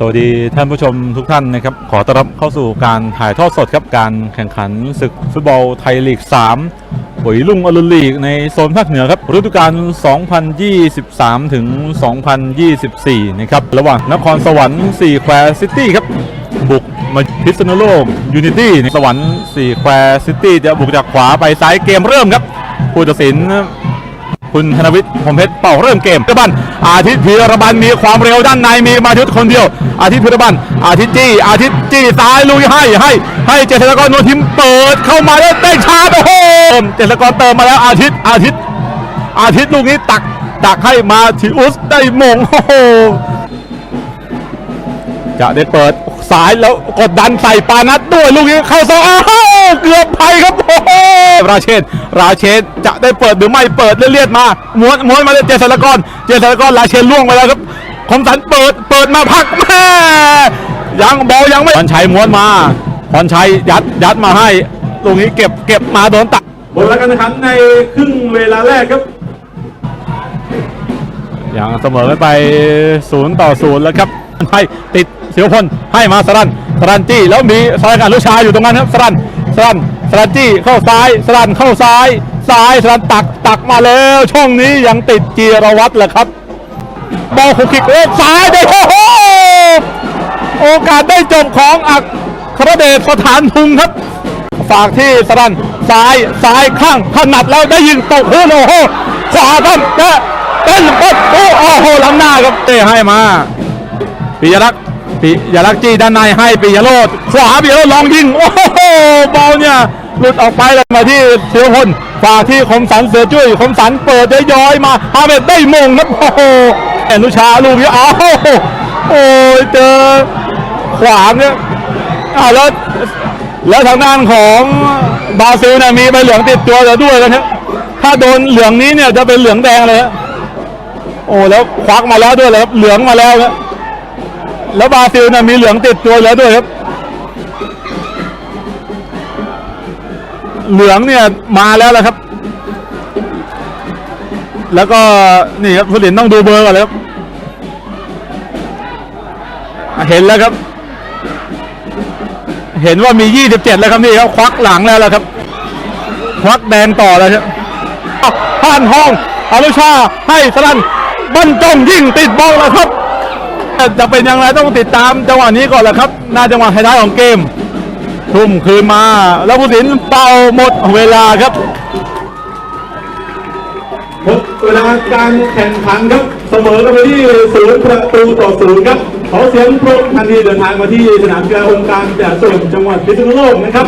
สวัสดีท่านผู้ชมทุกท่านนะครับ ขอต้อนรับเข้าสู่การถ่ายทอดสดครับการแข่งขันศึกฟุตบอลไทยลีก 3 ปุ๋ยลุงอรุณลีกในโซนภาคเหนือครับฤดูกาล 2023 ถึง 2024 นะครับ ระหว่างนครสวรรค์4แควซิตี้ครับ บุกมาพิษณุโลกยูนิตี้สวรรค์4แควซิตี้จะบุกจากขวาไปซ้ายเกมเริ่มครับ ผู้ตัดสิน คุณธนวิทย์ผมเพชรเป่าเริ่มเกมพิรบันอาทิตย์พิรบันมีความเร็วด้านในมีมายุทธคนเดียว อาทิตย์พิรบันอาทิตย์จี้อาทิตย์จี้ซ้ายลุยให้ให้ ให้เจษฎากรนวลทิมเปิดเข้ามาแล้วได้ชาโอ้โหเจษฎากรเติมมาแล้วอาทิตย์อาทิตย์ อาทิตย์ลูกนี้ตักตักให้มาทิอุสได้มงโอ้โหจะได้เปิด สายแล้วกดดันใส่ปานัดด้วยลูกนี้เข้าซองอ้าวเกือบไปครับโอ้โหราเชนราเชนจะได้เปิดหรือไม่เปิดเลียดๆมาม้วนม้วนมาเลยเจษฎากรเจษฎากรราเชนล่วงไปแล้วครับคมสันเปิดเปิดมาพักแม่ยังบอลยังไม่พรชัยม้วนมาพรชัยยัดยัดมาให้ลูกนี้เก็บเก็บมาโดนตักบนแล้วกันนะครับในครึ่งเวลาแรกครับอย่างเสมอกันไปศูนย์ต่อศูนย์แล้วครับ ให้ติดเสียวพลให้มาสรันสรันจี้แล้วมีสรันอนุชาอยู่ตรงนั้นครับสรันสรันสรันจี้เข้าซ้ายสรันเข้าซ้าย ซ้ายสรันตักตักมาแล้ว ช่องนี้ยังติดจีรวัตรแหละครับบอลคุกคิกเอ้ยซ้ายได้โอ้โหโอกาสได้จบของอักครเดชสถานทุงครับ ฝากที่สรันซ้ายซ้ายข้างถนัดแล้วได้ยิงตกพื้นโอ้โหขวาครับและเป็นปุ๊บโอ้โอ้โหล้ำหน้าครับเตะให้มา ปิยรักษ์ปิยรักษ์จี้ด้านในให้ปิยโรดขวาปิยโรดลองยิงโอ้โหบอลเนี่ยหลุดออกไปเลยมาที่เสือพลฝากที่คมสันเสือจุ้ยคมสันเปิดย้อยมาฮาเมดได้มงครับโอ้โหอนุชาลูกนี้อ้าวโอ้ยเจอขวางเนี่ยอ้าวแล้วแล้วทางด้านของบราซิลเนี่ยมีใบเหลืองติดตัวแล้วด้วยนะครับถ้าโดนเหลืองนี้เนี่ยจะเป็นเหลืองแดงเลยฮะโอ้แล้วควักมาแล้วด้วยเลยครับเหลืองมาแล้วครับ แล้วบราซิลเนี่ยมีเหลืองติดตัวแล้วด้วยครับ เหลืองเนี่ยมาแล้วแหละครับ แล้วก็นี่ครับผู้เล่นต้องดูเบอร์ก่อนเลยครับ เห็นแล้วครับ เห็นว่ามี 27 แล้วครับนี่ครับควักหลังแล้วล้วครับ ควักแดงต่อแล้วครับอ้าวผ่านห้องอนุชาให้สลันบรรจงยิงติดบอลแล้วครับ จะเป็นอย่างไรต้องติดตามจังหวะนี้ก่อนแหละครับน้าจังหวะท้ายๆของเกม ทุ่มคืนมา แล้วผู้สินเป่าหมดเวลาครับหมดเวลาการแข่งขันครับเสมอกันไปที่ศูนย์ประตูต่อศูนย์ครับขอเสียงปรบมือทันทีเดินทางมาที่สนามกีฬาองค์การแต่ส่วนจังหวัดพิษณุโลกนะครับ